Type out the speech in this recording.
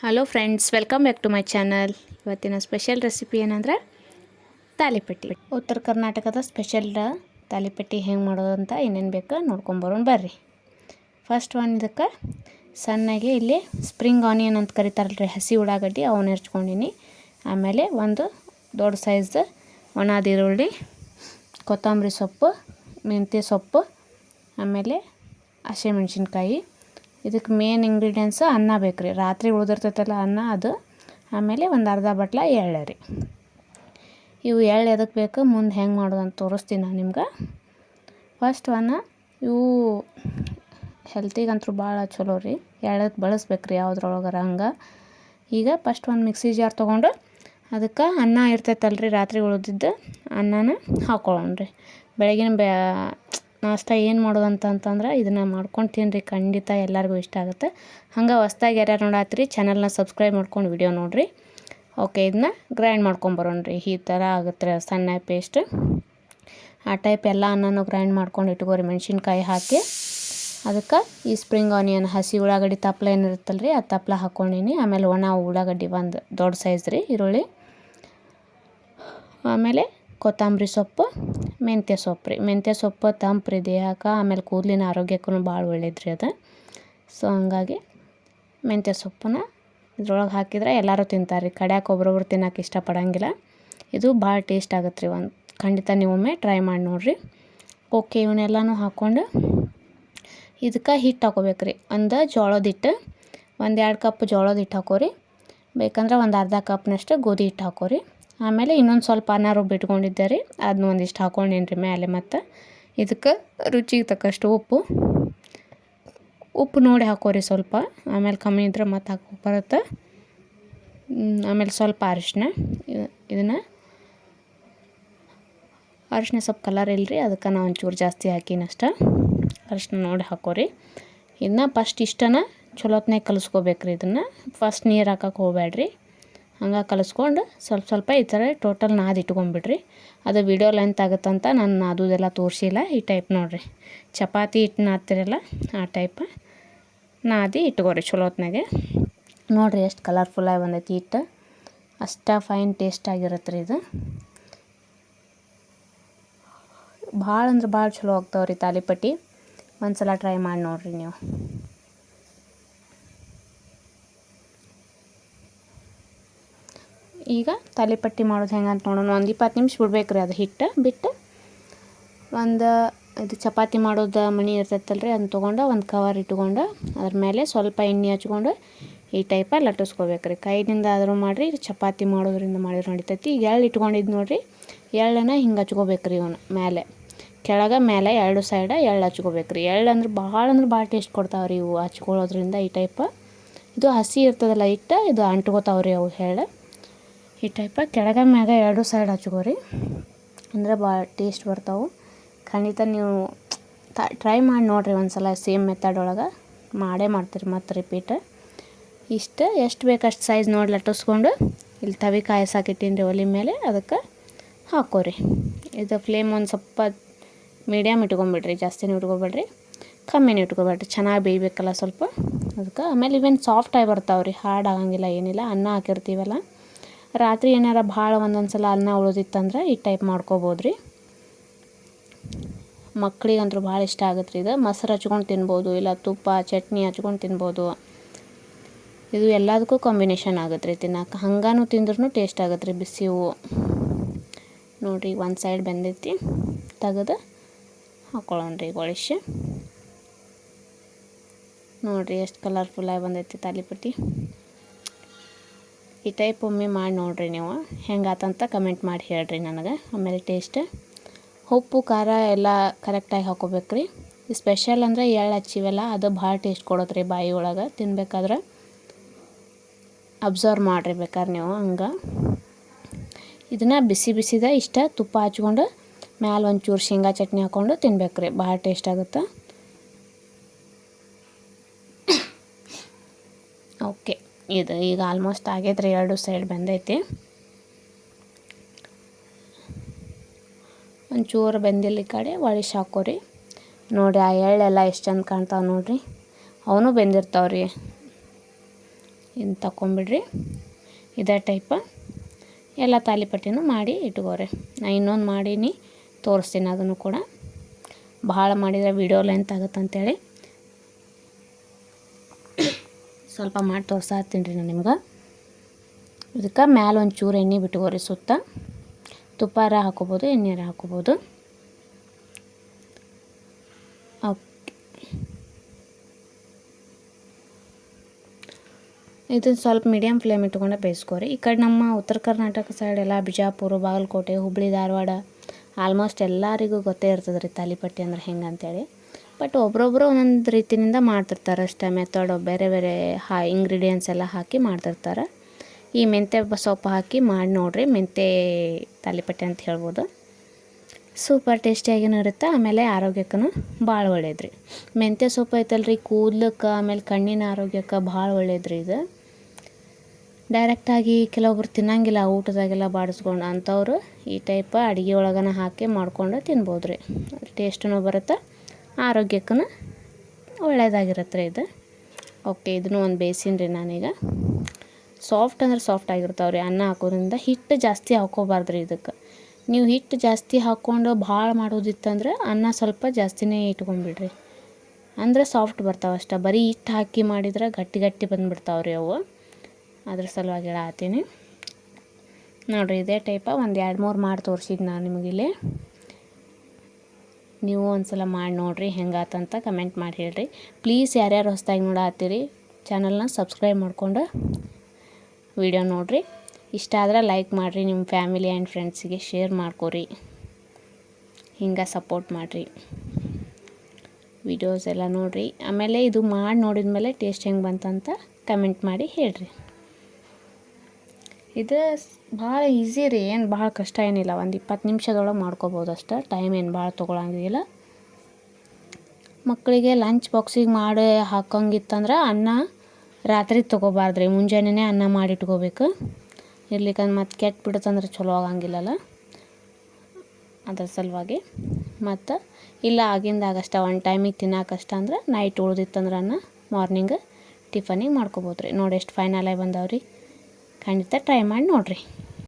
Hello friends welcome back to my channel ಇವತ್ತಿನ special recipe ಏನಂದ್ರೆ ತಾಲಿಪಟ್ಟಿ. ಉತ್ತರ ಕರ್ನಾಟಕದ ಸ್ಪೆಷಲ್ ತಾಲಿಪಟ್ಟಿ ಹೆಂಗೆ ಮಾಡೋದು ಅಂತ ಏನೇನು ಬೇಕು ನೋಡ್ಕೊಂಬರೋಣ ಬರ್ರಿ. ಫಸ್ಟ್ ಒನ್ ಇದಕ್ಕೆ ಸಣ್ಣಗೆ ಇಲ್ಲಿ ಸ್ಪ್ರಿಂಗ್ ಆನಿಯನ್ ಅಂತ ಕರಿತಾರಲ್ರಿ, ಹಸಿ ಉಳ್ಳಾಗಡ್ಡಿ ಅವನ್ನ ಹೆರ್ಚ್ಕೊಂಡಿನಿ. ಆಮೇಲೆ ಒಂದು ದೊಡ್ಡ ಸೈಜ್ ಒಣಾದ ಈರುಳ್ಳಿ, ಕೊತ್ತಂಬರಿ ಸೊಪ್ಪು, ಮೆಂತ್ಯ ಸೊಪ್ಪು, ಆಮೇಲೆ ಹಸಿಮೆಣ್ಸಿನ್ಕಾಯಿ. ಇದಕ್ಕೆ ಮೇನ್ ಇಂಗ್ರೀಡಿಯೆಂಟ್ಸ್ ಅನ್ನ ಬೇಕು ರೀ ರಾತ್ರಿ ಉಳಿದಿರ್ತೈತಲ್ಲ ಅನ್ನ, ಅದು ಆಮೇಲೆ ಒಂದು ಅರ್ಧ ಬಟ್ಲ ಎಳ್ಳೆ ರೀ. ಇವು ಎಳ್ಳು ಎದಕ್ಕೆ ಬೇಕು? ಮುಂದೆ ಹೆಂಗೆ ಮಾಡೋದು ಅಂತ ತೋರಿಸ್ತೀನಿ ನಾನು ನಿಮ್ಗೆ. ಫಸ್ಟ್ ಒನ್ ಇವು ಹೆಲ್ತಿಗಂತೂ ಭಾಳ ಚಲೋ ರೀ. ಎಳ್ಳಕ್ಕೆ ಬಳಸ್ಬೇಕು ರೀ ಯಾವುದ್ರೊಳಗಾರ ಹಂಗೆ ಈಗ ಫಸ್ಟ್ ಒಂದು ಮಿಕ್ಸಿ ಜಾರ್ ತೊಗೊಂಡು ಅದಕ್ಕೆ ಅನ್ನ ಇರ್ತೈತಲ್ರಿ ರಾತ್ರಿ ಉಳಿದಿದ್ದು ಅನ್ನನ ಹಾಕ್ಕೊಳ್ಳೋಣ ರೀ ಬೆಳಗಿನ ಬ್ಯಾ ನಾಷ್ಟ ಏನು ಮಾಡೋದು ಅಂತಂತಂದ್ರೆ ಇದನ್ನು ಮಾಡ್ಕೊಂಡು ತಿನ್ನಿರಿ ಖಂಡಿತ ಎಲ್ಲರಿಗೂ ಇಷ್ಟ ಆಗುತ್ತೆ. ಹಂಗೆ ಹೊಸ್ದಾಗಿ ಯಾರ್ಯಾರು ನೋಡಾತ್ರಿ ಚಾನಲ್ನ ಸಬ್ಸ್ಕ್ರೈಬ್ ಮಾಡ್ಕೊಂಡು ವಿಡಿಯೋ ನೋಡಿರಿ. ಓಕೆ ಇದನ್ನ ಗ್ರೈಂಡ್ ಮಾಡ್ಕೊಂಬರೋಣ ರೀ ಈ ಥರ ಆಗುತ್ತೆ ಸಣ್ಣ ಪೇಸ್ಟ್ ಆ ಟೈಪ್ ಎಲ್ಲ ಅನ್ನನೂ ಗ್ರೈಂಡ್ ಮಾಡ್ಕೊಂಡು ಇಟ್ಕೋರಿ, ಮೆಣಸಿನ್ಕಾಯಿ ಹಾಕಿ. ಅದಕ್ಕೆ ಈ ಸ್ಪ್ರಿಂಗ್ ಆನಿಯನ್ ಹಸಿ ಉಳ್ಳಾಗಡ್ಡಿ ತಪ್ಪಲ ಏನಿರುತ್ತಲ್ಲ ರೀ ಆ ತಪ್ಪಲ ಹಾಕ್ಕೊಂಡೀನಿ ಆಮೇಲೆ ಒಣ ಉಳ್ಳಾಗಡ್ಡಿ ಒಂದು ದೊಡ್ಡ ಸೈಜ್ ರೀ, ಈರುಳ್ಳಿ. ಆಮೇಲೆ ಕೊತ್ತಂಬರಿ ಸೊಪ್ಪು, ಮೆಂತ್ಯ ಸೊಪ್ಪು ರೀ ಮೆಂತ್ಯ ಸೊಪ್ಪು ತಂಪು ರೀ ದೇಹಕ್ಕೆ, ಆಮೇಲೆ ಕೂದಲಿನ ಆರೋಗ್ಯಕ್ಕೂ ಭಾಳ ಒಳ್ಳೇದು ರೀ ಅದು. ಸೊ ಹಂಗಾಗಿ ಮೆಂತ್ಯ ಸೊಪ್ಪನ್ನ ಇದ್ರೊಳಗೆ ಹಾಕಿದ್ರೆ ಎಲ್ಲರೂ ತಿಂತಾರೆ ರೀ ಕಡ್ಯಾಕೆ ಒಬ್ರೊಬ್ರು ತಿನ್ನೋಕೆ ಇಷ್ಟಪಡೋಂಗಿಲ್ಲ. ಇದು ಭಾಳ ಟೇಸ್ಟ್ ಆಗುತ್ತೆ ರೀ ಒಂದು. ಖಂಡಿತ ನೀವೊಮ್ಮೆ ಟ್ರೈ ಮಾಡಿ ನೋಡಿರಿ. ಓಕೆ ಇವನ್ನೆಲ್ಲನೂ ಹಾಕ್ಕೊಂಡು ಇದಕ್ಕೆ ಹಿಟ್ಟು ಹಾಕೋಬೇಕು ರೀ ಒಂದು ಜೋಳದ ಹಿಟ್ಟು, ಒಂದು ಎರಡು ಕಪ್ ಜೋಳದ ಹಿಟ್ಟು ಹಾಕೋರಿ. ಬೇಕಂದ್ರೆ ಒಂದು ಅರ್ಧ ಕಪ್ನಷ್ಟು ಗೋಧಿ ಹಿಟ್ಟು ಹಾಕೋರಿ. ಆಮೇಲೆ ಇನ್ನೊಂದು ಸ್ವಲ್ಪ ಅನ್ನ ರುಬ್ಬಿಟ್ಕೊಂಡಿದ್ದೆ ರೀ. ಅದನ್ನ ಒಂದಿಷ್ಟು ಹಾಕೊಂಡೇನು ರೀ ಮೇಲೆ ಮತ್ತು. ಇದಕ್ಕೆ ರುಚಿಗೆ ತಕ್ಕಷ್ಟು ಉಪ್ಪು. ಉಪ್ಪು ನೋಡಿ ಹಾಕೋರಿ ಸ್ವಲ್ಪ. ಆಮೇಲೆ ಕಮ್ಮಿ ಇದ್ರೆ ಮತ್ತೆ ಹಾಕೋ ಬರುತ್ತೆ. ಆಮೇಲೆ ಸ್ವಲ್ಪ ಅರಿಶಿನ ಇದನ್ನು ಅರಿಶಿನ ಸ್ವಲ್ಪ ಕಲರ್ ಇಲ್ಲರಿ ಅದಕ್ಕೆ ನಾವು ಒಂಚೂರು ಜಾಸ್ತಿ ಹಾಕಿನಷ್ಟ ಅರಿಶಿನ ನೋಡಿ ಹಾಕೋರಿ. ಇದನ್ನ ಫಸ್ಟ್ ಇಷ್ಟನ ಚಲೋತ್ನಾಗ ಕಲಿಸ್ಕೋಬೇಕ್ರಿ ಇದನ್ನು. ಫಸ್ಟ್ ನೀರು ಹಾಕಕ್ಕೆ ಹೋಗ್ಬೇಡ್ರಿ ಹಂಗೆ ಕಲಿಸ್ಕೊಂಡು ಸ್ವಲ್ಪ ಸ್ವಲ್ಪ ಈ ಥರ ಟೋಟಲ್ ನಾದಿ ಇಟ್ಕೊಂಬಿಡ್ರಿ. ಅದು ವಿಡಿಯೋ ಲೆಂತ್ ಆಗುತ್ತಂತ ನಾನು ನಾದೋದೆಲ್ಲ ತೋರಿಸಿಲ್ಲ. ಈ ಟೈಪ್ ನೋಡಿರಿ. ಚಪಾತಿ ಹಿಟ್ಟು ನಾದ್ತಿರಲ್ಲ ಆ ಟೈಪ್ ನಾದಿ ಇಟ್ಕೋರಿ ಚಲೋತ್ನಾಗೆ. ನೋಡಿರಿ ಎಷ್ಟು ಕಲರ್ಫುಲ್ಲಾಗಿ ಬಂದೈತಿ ಹಿಟ್ಟು. ಅಷ್ಟ ಫೈನ್ ಟೇಸ್ಟ್ ಆಗಿರುತ್ತೆ ರೀ ಇದು. ಭಾಳ ಅಂದ್ರೆ ಭಾಳ ಚಲೋ ಆಗ್ತಾವ್ರಿ ತಾಲಿಪಟ್ಟಿ. ಒಂದು ಸಲ ಟ್ರೈ ಮಾಡಿ ನೋಡಿರಿ ನೀವು. ಈಗ ತಾಲಿಪಟ್ಟಿ ಮಾಡೋದು ಹೆಂಗೆ ಅಂತ ನೋಡೋಣ. ಒಂದು ಇಪ್ಪತ್ತು ನಿಮಿಷ ಬಿಡ್ಬೇಕು ರೀ ಅದು ಹಿಟ್ಟು ಬಿಟ್ಟು. ಒಂದು ಇದು ಚಪಾತಿ ಮಾಡೋದು ಮಣಿ ಇರ್ತೈತಲ್ಲ ರೀ ಅದನ್ನ ತೊಗೊಂಡು ಒಂದು ಕವರ್ ಇಟ್ಕೊಂಡು, ಅದ್ರ ಮೇಲೆ ಸ್ವಲ್ಪ ಎಣ್ಣೆ ಹಚ್ಕೊಂಡು ಈ ಟೈಪ ಲಟ್ಟಿಸ್ಕೋಬೇಕು ರೀ ಕೈಯಿಂದ ಆದರೂ ಮಾಡಿರಿ ಚಪಾತಿ ಮಾಡೋದ್ರಿಂದ ಮಾಡಿದ್ರೆ ನಡಿತೈತಿ. ಈಗ ಎಳ್ಳು ಇಟ್ಕೊಂಡಿದ್ದು ನೋಡಿರಿ, ಎಳ್ಳನ್ನು ಹಿಂಗೆ ಹಚ್ಕೋಬೇಕು ರೀ ಇವನು ಮೇಲೆ. ಕೆಳಗೆ ಮೇಲೆ ಎರಡು ಸೈಡ ಎಳ್ಳು ಹಚ್ಕೋಬೇಕು ರೀ ಎಳ್ಳು ಅಂದ್ರೆ ಭಾಳ ಅಂದ್ರೆ ಭಾಳ ಟೇಸ್ಟ್ ಕೊಡ್ತಾವೆ ರೀ ಇವು ಹಚ್ಕೊಳ್ಳೋದ್ರಿಂದ ಈ ಟೈಪ ಇದು ಹಸಿ ಇರ್ತದಲ್ಲ ಇಟ್ಟು ಇದು ಅಂಟ್ಕೋತಾವ್ರಿ ಅವು ಎಳ್ಳು. ಈ ಟೈಪ ಕೆಳಗೆ ಮ್ಯಾಗ ಎರಡು ಸೈಡ್ ಹಚ್ಕೋರಿ. ಅಂದರೆ ಭಾಳ ಟೇಸ್ಟ್ ಬರ್ತಾವೆ. ಖಂಡಿತ ನೀವು ಟ್ರೈ ಮಾಡಿ ನೋಡಿರಿ ಒಂದು ಸಲ ಸೇಮ್ ಮೆಥಡ್ ಒಳಗೆ. ಮಾಡೇ ಮಾಡ್ತೀರಿ ಮತ್ತು ರಿಪೀಟ್ ಇಷ್ಟು, ಎಷ್ಟು ಬೇಕು ಅಷ್ಟು ಸೈಜ್ ನೋಡಿ ಲಟ್ಟಿಸ್ಕೊಂಡು ಇಲ್ಲಿ ತವಿ ಕಾಯಿಸಾಕಿಟ್ಟಿನಿ ರೀ ಒಲೆ ಮೇಲೆ, ಅದಕ್ಕೆ ಹಾಕೋರಿ. ಇದು ಫ್ಲೇಮ್ ಒಂದು ಸ್ವಲ್ಪ ಮೀಡಿಯಮ್ ಇಟ್ಕೊಂಬಿಡ್ರಿ, ಜಾಸ್ತಿನೂ ಇಟ್ಕೊಬೇಡ್ರಿ. ಕಮ್ಮಿನೂ ಇಟ್ಕೊಬೇಡ್ರಿ, ಚೆನ್ನಾಗಿ ಬೇಯಬೇಕಲ್ಲ ಸ್ವಲ್ಪ. ಅದಕ್ಕೆ ಆಮೇಲೆ ಇವೇನು ಸಾಫ್ಟಾಗಿ ಬರ್ತಾವೆ ರೀ ಹಾರ್ಡ್ ಆಗಂಗಿಲ್ಲ, ಏನಿಲ್ಲ, ಅನ್ನ ಹಾಕಿರ್ತೀವಲ್ಲ. ರಾತ್ರಿ ಏನಾರ ಭಾಳ ಒಂದೊಂದು ಸಲ ಅನ್ನ ಉಳಿದಿತ್ತಂದ್ರೆ ಈ ಟೈಪ್ ಮಾಡ್ಕೋಬೋದು ರೀ ಮಕ್ಕಳಿಗಂತೂ ಭಾಳ ಇಷ್ಟ ಆಗುತ್ತೆ ರೀ ಇದು. ಮೊಸರು ಹಚ್ಕೊಂಡು ತಿನ್ಬೋದು, ಇಲ್ಲ ತುಪ್ಪ, ಚಟ್ನಿ ಹಚ್ಕೊಂಡು ತಿನ್ಬೋದು. ಇದು ಎಲ್ಲದಕ್ಕೂ ಕಾಂಬಿನೇಷನ್ ಆಗುತ್ತೆ ರೀ ತಿನ್ನೋಕೆ. ಹಂಗಾನು ತಿಂದ್ರೂ ಟೇಸ್ಟ್ ಆಗುತ್ತೆ ರೀ ಬಿಸಿ ಹೂವು ನೋಡಿರಿ ಒಂದು ಸೈಡ್ ಬೆಂದೈತಿ, ತೆಗೆದು ಹಾಕ್ಕೊಳ್ಳೋಣ ರೀ ಗೊಳಿಸಿ ನೋಡಿರಿ ಎಷ್ಟು ಕಲರ್ಫುಲ್ಲಾಗಿ ಬಂದೈತಿ ತಾಲಿಪಟ್ಟಿ. ಈ ಟೈಪ್ ಒಮ್ಮೆ ಮಾಡಿ ನೋಡಿರಿ ನೀವು. ಹೆಂಗಾತಂತ ಕಮೆಂಟ್ ಮಾಡಿ ಹೇಳ್ರಿ ನನಗೆ. ಆಮೇಲೆ ಟೇಸ್ಟ್ ಉಪ್ಪು, ಖಾರ ಎಲ್ಲ ಕರೆಕ್ಟಾಗಿ ಹಾಕೋಬೇಕು ರೀ ಸ್ಪೆಷಲ್ ಅಂದರೆ ಎಳ್ಳು ಹಚ್ಚಿವೆಲ್ಲ, ಅದು ಭಾಳ ಟೇಸ್ಟ್ ಕೊಡೋದು ರೀ ಬಾಯಿ ಒಳಗೆ. ತಿನ್ಬೇಕಾದ್ರೆ ಅಬ್ಸರ್ವ್ ಮಾಡಿರಿ ಬೇಕಾದ್ರೆ ನೀವು ಹಂಗೆ. ಇದನ್ನು ಬಿಸಿ ಬಿಸಿದ ಇಷ್ಟ ತುಪ್ಪ ಹಚ್ಕೊಂಡು, ಮ್ಯಾಲೆ ಒಂಚೂರು ಶೇಂಗಾ ಚಟ್ನಿ ಹಾಕ್ಕೊಂಡು ತಿನ್ಬೇಕು ರೀ ಭಾಳ ಟೇಸ್ಟ್ ಆಗುತ್ತೆ. ಓಕೆ ಇದು ಈಗ ಆಲ್ಮೋಸ್ಟ್ ಆಗೈತ್ರಿ, ಎರಡು ಸೈಡ್ ಬಂದೈತಿ. ಒಂಚೂರು ಬೆಂದಿಲ್ಲ ಈ ಕಡೆ ಒಳಿಶ್ ಹಾಕೋರಿ ನೋಡಿ, ಆ ಎಳ್ಳೆಲ್ಲ ಎಷ್ಟು ಚಂದ ಕಾಣ್ತಾವೆ ನೋಡಿರಿ. ಅವನು ಬೆಂದಿರ್ತಾವ್ರಿ. ಇನ್ನು ತಗೊಂಬಿಡ್ರಿ ಇದೇ ಟೈಪ ಎಲ್ಲ ತಾಲಿಪಟ್ಟಿನೂ ಮಾಡಿ ಇಟ್ಕೋರಿ. ನಾ ಇನ್ನೊಂದು ಮಾಡೀನಿ, ತೋರಿಸ್ತೀನಿ ಅದನ್ನು ಕೂಡ. ಭಾಳ ಮಾಡಿದರೆ ವಿಡಿಯೋ ಲೆಂತ್ ಆಗುತ್ತೆ ಅಂತೇಳಿ ಸ್ವಲ್ಪ ಮಾಡಿ ತೋರ್ಸಾತ್ತೀನಿ ರೀ ನಾನು ನಿಮ್ಗೆ. ಇದಕ್ಕೆ ಮ್ಯಾಲೆ ಚೂರು ಎಣ್ಣೆ ಬಿಟ್ಕೋರಿ ಸುತ್ತ. ತುಪ್ಪಾರ ಹಾಕೋಬೋದು ಎಣ್ಣೆರ ಹಾಕೋಬೋದು ಓಕೆ. ಇದನ್ನು ಸ್ವಲ್ಪ ಮೀಡಿಯಮ್ ಫ್ಲೇಮ್ ಇಟ್ಕೊಂಡು ಬೇಯಿಸ್ಕೋರಿ. ಈ ಕಡೆ ನಮ್ಮ ಉತ್ತರ ಕರ್ನಾಟಕ ಸೈಡ್ ಎಲ್ಲ, ಬಿಜಾಪುರ, ಬಾಗಲಕೋಟೆ ಹುಬ್ಬಳ್ಳಿ ಧಾರವಾಡ ಆಲ್ಮೋಸ್ಟ್ ಎಲ್ಲರಿಗೂ ಗೊತ್ತೇ ಇರ್ತದೆ ರೀ ತಾಲಿಪಟ್ಟಿ ಅಂದ್ರೆ ಹೆಂಗೆ ಅಂತೇಳಿ ಬಟ್ ಒಬ್ರೊಬ್ಬರು ಒಂದೊಂದು ರೀತಿಯಿಂದ ಮಾಡ್ತಿರ್ತಾರೆ ಅಷ್ಟೇ ಮೆಥಡ್, ಬೇರೆ ಬೇರೆ ಹಾ ಇಂಗ್ರೀಡಿಯೆಂಟ್ಸ್ ಎಲ್ಲ ಹಾಕಿ ಮಾಡ್ತಿರ್ತಾರೆ. ಈ ಮೆಂತ್ಯ ಸೊಪ್ಪು ಹಾಕಿ ಮಾಡಿ ನೋಡಿರಿ, ಮೆಂತ್ಯ ತಾಲಿಪಟ್ಟೆ ಅಂತ ಹೇಳ್ಬೋದು. ಸೂಪರ್ ಟೇಸ್ಟಿಯಾಗಿನೂ ಇರುತ್ತೆ, ಆಮೇಲೆ ಆರೋಗ್ಯಕ್ಕೂ ಭಾಳ ಒಳ್ಳೇದ್ರಿ. ಮೆಂತ್ಯ ಸೊಪ್ಪು ಐತಲ್ರಿ, ಕೂದಲಕ್ಕೆ, ಆಮೇಲೆ ಕಣ್ಣಿನ ಆರೋಗ್ಯಕ್ಕೆ ಭಾಳ ಒಳ್ಳೇದ್ರಿ ಇದು. ಡೈರೆಕ್ಟಾಗಿ ಕೆಲವೊಬ್ರು ತಿನ್ನಂಗಿಲ್ಲ, ಊಟದಾಗೆಲ್ಲ ಬಾಡಿಸ್ಕೊಂಡು ಅಂಥವ್ರು ಈ ಟೈಪ್ ಅಡುಗೆ ಒಳಗನ ಹಾಕಿ ಮಾಡ್ಕೊಂಡು ತಿನ್ಬೋದು ರೀ ಟೇಸ್ಟೂ ಬರುತ್ತೆ. ಆರೋಗ್ಯಕ್ಕೂ ಒಳ್ಳೆಯದಾಗಿರುತ್ತೆ ಇದು. ಓಕೆ, ಇದನ್ನು ಒಂದು ಬೇಯಿಸಿನಿ ರೀ ನಾನೀಗ. ಸಾಫ್ಟ್ ಅಂದ್ರೆ ಸಾಫ್ಟ್ ಆಗಿರ್ತಾವೆ ರೀ ಅನ್ನ ಹಾಕೋದ್ರಿಂದ. ಹಿಟ್ಟು ಜಾಸ್ತಿ ಹಾಕೋಬಾರ್ದು ರೀ ಇದಕ್ಕೆ. ನೀವು ಹಿಟ್ಟು ಜಾಸ್ತಿ ಹಾಕ್ಕೊಂಡು ಭಾಳ ಮಾಡೋದಿತ್ತಂದ್ರೆ ಅನ್ನ ಸ್ವಲ್ಪ ಜಾಸ್ತಿನೇ ಇಟ್ಕೊಂಡ್ಬಿಡ್ರಿ ಅಂದ್ರೆ ಸಾಫ್ಟ್ ಬರ್ತಾವೆ ಅಷ್ಟೇ. ಬರೀ ಹಿಟ್ಟು ಹಾಕಿ ಮಾಡಿದ್ರೆ ಗಟ್ಟಿ ಗಟ್ಟಿ ಬಂದುಬಿಡ್ತಾವೆ ರೀ ಅವು. ಅದ್ರ ಸಲುವಾಗಿ ಹೇಳತ್ತೀನಿ ನೋಡಿರಿ, ಇದೇ ಟೈಪ ಒಂದು ಎರಡು ಮೂರು ಮಾಡಿ ತೋರಿಸಿದ್ದು ನಾನು ನಿಮಗಿಲ್ಲಿ ನೀವು ಒಂದ್ಸಲ ಮಾಡಿ ನೋಡಿರಿ ಹೆಂಗಾತಂತ ಕಮೆಂಟ್ ಮಾಡಿ ಹೇಳ್ರಿ. ಪ್ಲೀಸ್ ಯಾರ್ಯಾರು ಹೊಸ್ದಾಗಿ ನೋಡತ್ತೀರಿ ಚಾನಲ್ನ ಸಬ್ಸ್ಕ್ರೈಬ್ ಮಾಡ್ಕೊಂಡು ವಿಡಿಯೋ ನೋಡಿರಿ. ಇಷ್ಟ ಆದ್ರೆ ಲೈಕ್ ಮಾಡಿರಿ ನಿಮ್ಮ ಫ್ಯಾಮಿಲಿ ಆ್ಯಂಡ್ ಫ್ರೆಂಡ್ಸಿಗೆ ಶೇರ್ ಮಾಡ್ಕೊರಿ. ಹಿಂಗೆ ಸಪೋರ್ಟ್ ಮಾಡಿರಿ. ವಿಡಿಯೋಸ್ ಎಲ್ಲ ನೋಡಿರಿ. ಆಮೇಲೆ ಇದು ಮಾಡಿ ನೋಡಿದ ಮೇಲೆ ಟೇಸ್ಟ್ ಹೆಂಗೆ ಬಂತಂತ ಕಮೆಂಟ್ ಮಾಡಿ ಹೇಳ್ರಿ. ಇದು ಭಾಳ ಈಸಿ ರೀ, ಏನು ಭಾಳ ಕಷ್ಟ ಏನಿಲ್ಲ. ಒಂದು ಇಪ್ಪತ್ತು ನಿಮಿಷದೊಳಗೆ ಮಾಡ್ಕೋಬೋದು ಅಷ್ಟೇ. ಟೈಮ್ ಏನು ಭಾಳ ತೊಗೊಳಂಗಿಲ್ಲ. ಮಕ್ಕಳಿಗೆ ಲಂಚ್ ಬಾಕ್ಸಿಗೆ ಮಾಡಿ ಹಾಕೋಂಗಿತ್ತಂದ್ರೆ ಅನ್ನ ರಾತ್ರಿ ತೊಗೋಬಾರ್ದ್ರಿ. ಮುಂಜಾನೆನೇ ಅನ್ನ ಮಾಡಿ ಇಟ್ಕೋಬೇಕು ಇರ್ಲಿಕ್ಕಂದ್ರೆ ಮತ್ತೆ ಕೆಟ್ಟು ಬಿಡುತ್ತಂದ್ರೆ ಚಲೋ ಆಗಂಗಿಲ್ಲಲ್ಲ. ಅದರ ಸಲುವಾಗಿ. ಮತ್ತು ಇಲ್ಲ ಆಗಿಂದಾಗಷ್ಟ ಒನ್ ಟೈಮಿಗೆ ತಿನ್ನೋಕಷ್ಟ ಅಂದ್ರೆ ನೈಟ್ ಉಳ್ದಿತ್ತಂದ್ರೆ ಅನ್ನ ಮಾರ್ನಿಂಗ್ ಟಿಫನಿಗೆ ಮಾಡ್ಕೋಬೋದು ರೀ ನೋಡಿ ಎಷ್ಟು ಫೈನಲಾಗಿ ಬಂದಾವ್ರಿ. ಖಂಡಿತ ಟ್ರೈ ಮಾಡಿ ನೋಡಿರಿ.